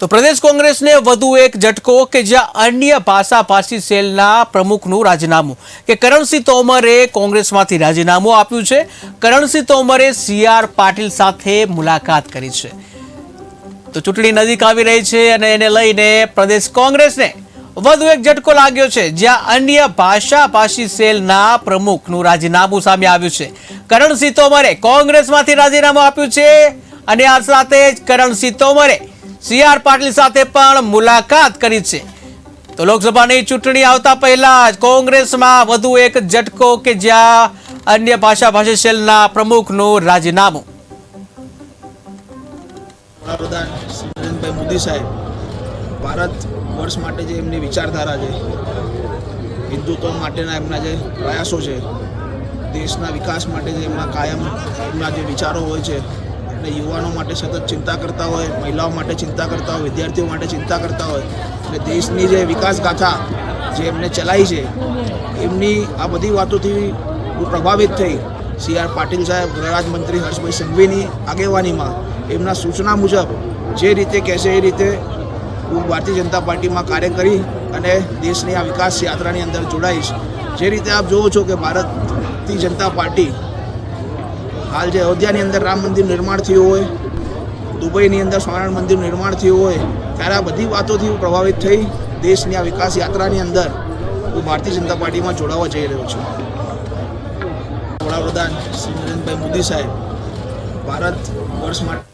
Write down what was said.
તો પ્રદેશ કોંગ્રેસને વધુ એક ઝટકો કે જ્યાં અન્ય ભાષાભાષી સેલના પ્રમુખનું રાજીનામું કે કરણસિંહ તોમરે કોંગ્રેસમાંથી રાજીનામું આપ્યું છે. કરણસિંહ તોમરે સી આર પાટીલ સાથે મુલાકાત કરી છે. તો ચૂંટણી નજીક આવી રહી છે અને એને લઈને પ્રદેશ કોંગ્રેસને વધુ એક ઝટકો લાગ્યો છે, જ્યાં અન્ય ભાષાભાષી સેલના પ્રમુખનું રાજીનામું સામે આવ્યું છે. કરણસિંહ તોમરે કોંગ્રેસમાંથી રાજીનામું આપ્યું છે અને આ સાથે જ કરણસિંહ તોમરે સી આર પાટીલ સાથે પણ મુલાકાત કરી છે. તો લોકસભાની ચૂંટણી આવતા પહેલા કોંગ્રેસમાં વધુ એક ઝટકો કે જ્યાં અન્ય ભાષાભાષી સેલના પ્રમુખનું રાજીનામું. વડાપ્રધાન નરેન્દ્રભાઈ મોદી સાહેબ, ભારત વર્ષ માટે જે એમની વિચારધારા છે, હિન્દુત્વ માટેના એમના જે પ્રયાસો છે, દેશના વિકાસ માટે જે એમના કાયમ એમના જે વિચારો હોય છે અને યુવાનો માટે સતત ચિંતા કરતા હોય, મહિલાઓ માટે ચિંતા કરતા હોય, વિદ્યાર્થીઓ માટે ચિંતા કરતા હોય અને દેશની જે વિકાસ ગાથા જે એમને ચલાવી છે, એમની આ બધી વાતોથી હું પ્રભાવિત થઈ. સી આર પાટીલ સાહેબ ગૃહરાજ મંત્રી હર્ષભાઈ સંઘવીની આગેવાનીમાં એમના સૂચના મુજબ જે રીતે કહેશે એ રીતે હું ભારતીય જનતા પાર્ટીમાં કાર્ય કરી અને દેશની આ વિકાસ યાત્રાની અંદર જોડાઈશ. જે રીતે આપ જોવો છો કે ભારતની જનતા પાર્ટી હાલ જે અયોધ્યાની અંદર રામ મંદિર નિર્માણ થયું હોય, દુબઈની અંદર સ્વામિનારાયણ મંદિર નિર્માણ થયું હોય, ત્યારે આ બધી વાતોથી હું પ્રભાવિત થઈ દેશની આ વિકાસ યાત્રાની અંદર હું ભારતીય જનતા પાર્ટીમાં જોડાવા જઈ રહ્યો છું. વડાપ્રધાન શ્રી નરેન્દ્રભાઈ મોદી સાહેબ, ભારત વર્ષ માટે